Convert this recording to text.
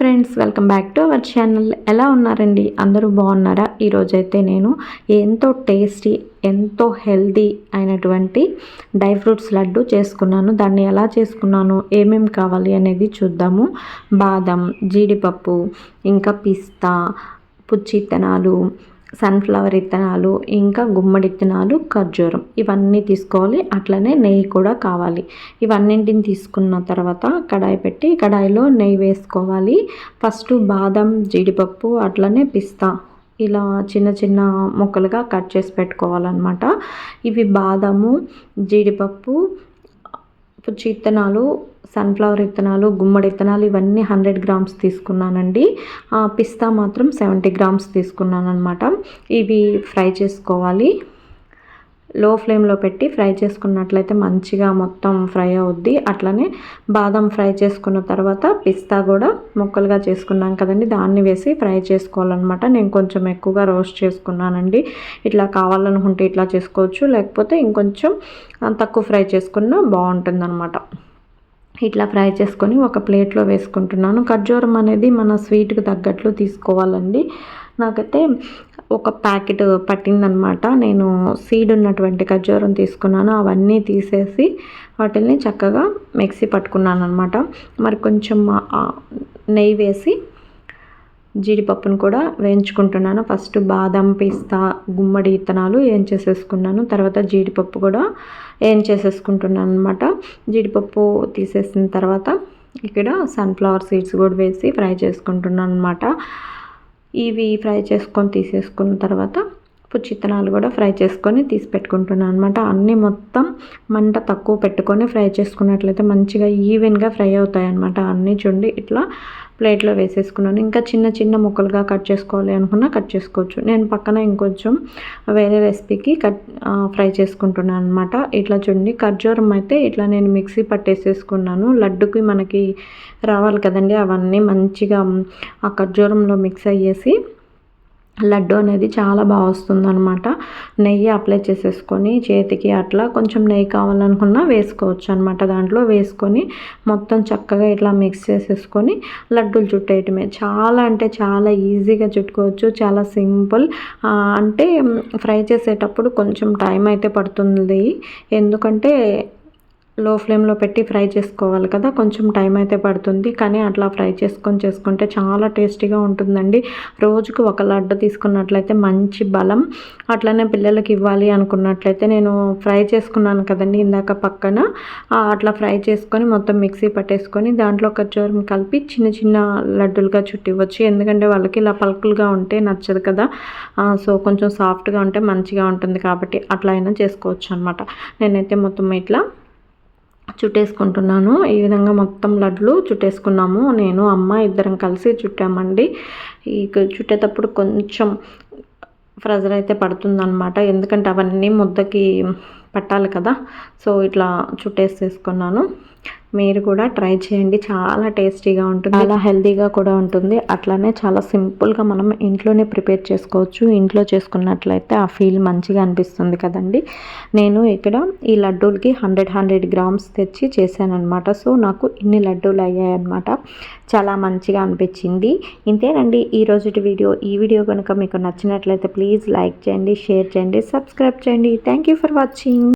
Friends welcome back to our channel. ఎలా ఉన్నారండి? అందరూ బాగున్నారా? ఈరోజైతే నేను ఎంతో టేస్టీ ఎంతో హెల్దీ అయినటువంటి డ్రై ఫ్రూట్స్ లడ్డు చేసుకున్నాను. దాన్ని ఎలా చేసుకున్నాను? ఏమేమి కావాలి అనేది చూద్దాము. బాదం జీడిపప్పు ఇంకా పిస్తా పుచ్చిత్తనాలు సన్ఫ్లవర్ విత్తనాలు ఇంకా గుమ్మడి విత్తనాలు ఖర్జూరం. ఇవన్నీ తీసుకోవాలి. అట్లనే నెయ్యి కూడా కావాలి. ఇవన్నింటిని తీసుకున్న తర్వాత కడాయి పెట్టి కడాయిలో నెయ్యి వేసుకోవాలి. ఫస్ట్ బాదం జీడిపప్పు అట్లనే పిస్తా. ఇలా చిన్న చిన్న ముక్కలుగా కట్ చేసి పెట్టుకోవాలన్నమాట. ఇవి బాదము జీడిపప్పు పుచ్చి ఇత్తనాలు సన్ఫ్లవర్ విత్తనాలు గుమ్మడి విత్తనాలు ఇవన్నీ హండ్రెడ్ గ్రామ్స్ తీసుకున్నానండి. పిస్తా మాత్రం సెవెంటీ గ్రామ్స్ తీసుకున్నాను అనమాట ఇవి ఫ్రై చేసుకోవాలి. లో ఫ్లేమ్లో పెట్టి ఫ్రై చేసుకున్నట్లయితే మంచిగా మొత్తం ఫ్రై అవుద్ది. అట్లనే బాదం ఫ్రై చేసుకున్న తర్వాత పిస్తా కూడా ముక్కలుగా చేసుకున్నాం కదండి. దాన్ని వేసి ఫ్రై చేసుకోవాలన్నమాట. నేను కొంచెం ఎక్కువగా రోస్ట్ చేసుకున్నానండి. ఇట్లా కావాలనుకుంటే ఇట్లా చేసుకోవచ్చు. లేకపోతే ఇంకొంచెం తక్కువ ఫ్రై చేసుకున్నా బాగుంటుందన్నమాట. ఇట్లా ఫ్రై చేసుకొని ఒక ప్లేట్లో వేసుకుంటున్నాను. ఖర్జూరం అనేది మన స్వీట్కి తగ్గట్లు తీసుకోవాలండి. నాకైతే ఒక ప్యాకెట్ పట్టిందనమాట. నేను సీడ్ ఉన్నటువంటి ఖర్జూరం తీసుకున్నాను. అవన్నీ తీసేసి వాటిని చక్కగా మిక్సీ పట్టుకున్నాను అనమాట మరి కొంచెం నెయ్యి వేసి జీడిపప్పును కూడా వేయించుకుంటున్నాను. ఫస్ట్ బాదం పిస్తా గుమ్మడి ఇత్తనాలు ఏం చేసేసుకున్నాను తర్వాత జీడిపప్పు కూడా ఏం చేసేసుకుంటున్నాను అనమాట జీడిపప్పు తీసేసిన తర్వాత ఇక్కడ సన్ఫ్లవర్ సీడ్స్ కూడా వేసి ఫ్రై చేసుకుంటున్నాను అనమాట ఇవి ఫ్రై చేసుకొని తీసేసుకున్న తర్వాత పుచ్చిత్తనాలు కూడా ఫ్రై చేసుకొని తీసి పెట్టుకుంటున్నాను అనమాట అన్నీ మొత్తం మంట తక్కువ పెట్టుకొని ఫ్రై చేసుకున్నట్లయితే మంచిగా ఈవెన్గా ఫ్రై అవుతాయి అనమాట అన్నీ చూడండి ఇట్లా ప్లేట్లో వేసేసుకున్నాను. ఇంకా చిన్న చిన్న ముక్కలుగా కట్ చేసుకోవాలి అనుకున్నా కట్ చేసుకోవచ్చు. నేను పక్కన ఇంకొంచెం వేరే రెసిపీకి కట్ ఫ్రై చేసుకుంటున్నాను అనమాట ఇట్లా చూడండి ఖర్జూరం అయితే ఇట్లా నేను మిక్సీ పట్టేసేసుకున్నాను. లడ్డుకి మనకి రావాలి కదండి అవన్నీ మంచిగా ఆ ఖర్జూరంలో మిక్స్ అయ్యేసి లడ్డు అనేది చాలా బాగా వస్తుందనమాట నెయ్యి అప్లై చేసేసుకొని చేతికి అట్లా కొంచెం నెయ్యి కావాలనుకున్నా వేసుకోవచ్చు అనమాట దాంట్లో వేసుకొని మొత్తం చక్కగా ఇట్లా మిక్స్ చేసేసుకొని లడ్డూలు చుట్టేయటమే. చాలా అంటే చాలా ఈజీగా చుట్టుకోవచ్చు. చాలా సింపుల్ అంటే ఫ్రై చేసేటప్పుడు కొంచెం టైం అయితే పడుతుంది. ఎందుకంటే లో ఫ్లేమ్లో పెట్టి ఫ్రై చేసుకోవాలి కదా కొంచెం టైం అయితే పడుతుంది. కానీ అట్లా ఫ్రై చేసుకొని చేసుకుంటే చాలా టేస్టీగా ఉంటుందండి. రోజుకు ఒక లడ్డు తీసుకున్నట్లయితే మంచి బలం. అట్లనే పిల్లలకి ఇవ్వాలి అనుకున్నట్లయితే నేను ఫ్రై చేసుకున్నాను కదండి ఇందాక పక్కన. అట్లా ఫ్రై చేసుకొని మొత్తం మిక్సీ పట్టేసుకొని దాంట్లో ఖర్జూరం కలిపి చిన్న చిన్న లడ్డులుగా చుట్టివ్వచ్చు. ఎందుకంటే వాళ్ళకి ఇలా పలుకులుగా ఉంటే నచ్చదు కదా. సో కొంచెం సాఫ్ట్గా ఉంటే మంచిగా ఉంటుంది కాబట్టి అట్లా అయినా చేసుకోవచ్చు అనమాట నేనైతే మొత్తం ఇట్లా చుట్టేసుకుంటున్నాను. ఈ విధంగా మొత్తం లడ్లు చుట్టేసుకున్నాము. నేను అమ్మ ఇద్దరం కలిసి చుట్టామండి. ఈ చుట్టేటప్పుడు కొంచెం ప్రెజర్ అయితే పడుతుందన్నమాట. ఎందుకంటే అవన్నీ ముద్దకి పట్టాలి కదా. సో ఇట్లా చుట్టేసేసుకున్నాను. మీరు కూడా ట్రై చేయండి. చాలా టేస్టీగా ఉంటుంది. చాలా హెల్తీగా కూడా ఉంటుంది. అట్లానే చాలా సింపుల్గా మనం ఇంట్లోనే ప్రిపేర్ చేసుకోవచ్చు. ఇంట్లో చేసుకున్నట్లయితే ఆ ఫీల్ మంచిగా అనిపిస్తుంది కదండి. నేను ఇక్కడ ఈ లడ్డూలకి హండ్రెడ్ హండ్రెడ్ గ్రామ్స్ తెచ్చి చేశానమాట సో నాకు ఇన్ని లడ్డూలు అయ్యాయన్నమాట. చాలా మంచిగా అనిపించింది. ఇంతేనండి ఈ రోజుటి వీడియో. ఈ వీడియో కనుక మీకు నచ్చినట్లయితే ప్లీజ్ లైక్ చేయండి షేర్ చేయండి సబ్స్క్రైబ్ చేయండి. Thank you for watching.